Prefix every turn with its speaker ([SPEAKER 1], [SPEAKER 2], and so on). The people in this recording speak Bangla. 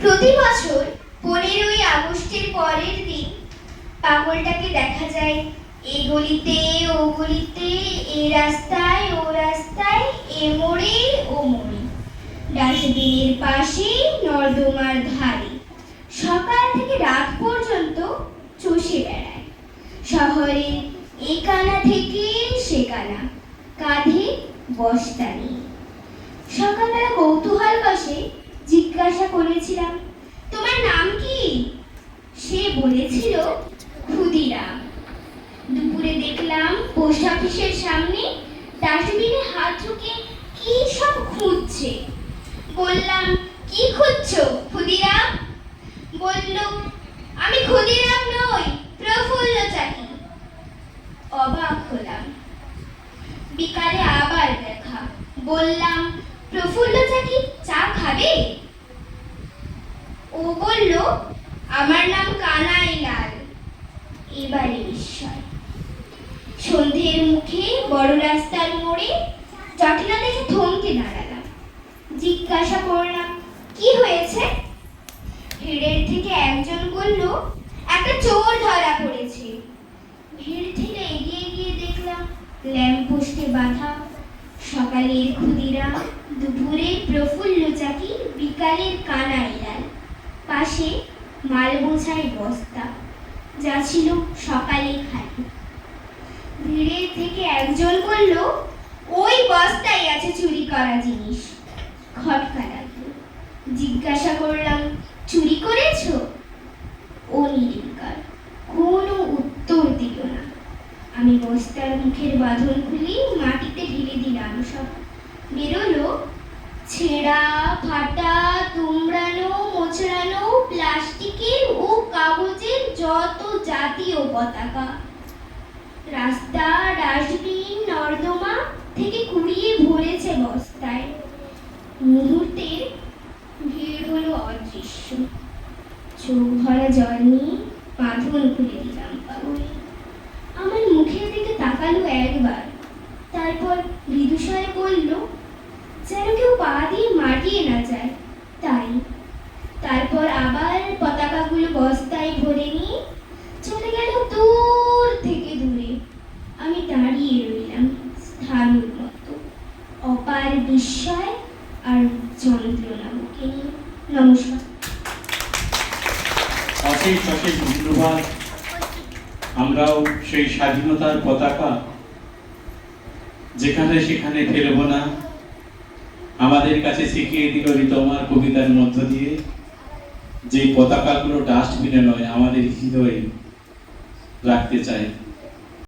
[SPEAKER 1] প্রতি বছর পনেরোই আগস্টের পরের দিন পাগলটাকে দেখা যায়। এ গলিতে, ও গলিতে, এ রাস্তায়, ও রাস্তায়, এ মোড়ে, ও মোড়ে। ডাস্টবিনের পাশে, নর্দমার ধারে। সকাল থেকে রাত পর্যন্ত চষে বেড়ায়। শহরের এ কানা থেকে সে কানা, কাঁধে বস্তা নিয়ে। সকালবেলা কৌতূহল বসে জিজ্ঞাসা করেছিলাম তোমার নাম কি সে বলেছিল ক্ষুদিরাম দুপুরে দেখলাম পোস্ট অফিসের সামনে ডাস্টবিনে হাত ঢুকে কি সব খুঁজছে? বললাম, কি খুঁজছো, ক্ষুদিরাম? বলল, আমি ক্ষুদিরাম নই প্রফুল্ল চাকি অবাক হলাম। বিকালে আবার দেখা। বললাম প্রফুল্ল চাকি চা খাবে? ও বলল, আমার নাম কানাই লাল এবারে বিস্ময় সন্ধ্যের মুখে বড় রাস্তার মোড়ে জটিলা দেখে থমকে দাঁড়ালাম। জিজ্ঞাসা করলাম, কি হয়েছে? ভিড়ের থেকে একজন বলল, একটা চোর ধরা পড়েছে। ভিড় থেকে এগিয়ে গিয়ে দেখলাম ল্যাম্পপোস্টে বাঁধা। সকালের ক্ষুদিরা দুপুরে প্রফুল্ল চাকি, বিকালের কানাই লাল পাশে মাল বোঝাই বস্তা, যা ছিল সকালে খালি। ভিড়ের থেকে একজন বলল, ওই বস্তায় আছে চুরি করা জিনিস। খটকা জিজ্ঞাসা করলাম, চুরি করেছ? ও নির্বিকার কোনো উত্তর দিল না। আমি বস্তার মুখের বাঁধন খুলি, মাটিতে ঢেলে দিলাম সব। বেরোলো, ছেঁড়া, ফাটা, তুমড়ানো, মোচড়ানো, প্লাস্টিকের ও কাগজের যত জাতীয় পতাকা। রাস্তা, ডাস্টবিন, নর্দমা থেকে কুড়িয়ে ভরেছে বস্তায়। মুহূর্তের ভিড় হলো অদৃশ্য। চোখ ভরা জল নিয়ে বাঁধন খুলে দিলাম আমার মুখের দিকে তাকালো একবার। তারপর মৃদুস্বরে বলল, যেন কেউ পা দিয়ে মাটিয়ে না যায় তাই তারপর আবার পতাকাগুলো বস্তায় ভরে নিয়ে চলে গেল দূর থেকে দূরে আমি দাঁড়িয়ে রইলাম স্থানুর মতো অপার বিস্ময় আর বুকে নিয়ে নমস্কার।
[SPEAKER 2] অশেষ অশেষ ধন্যবাদ। আমরাও সেই স্বাধীনতার পতাকা যেখানে সেখানে ফেলব না। আমাদের কাছে শিখিয়ে দিল ঋতমার কবিতার মধ্য দিয়ে যে পতাকাগুলো ডাস্টবিনে নয়, আমাদের হৃদয়ে রাখতে চাই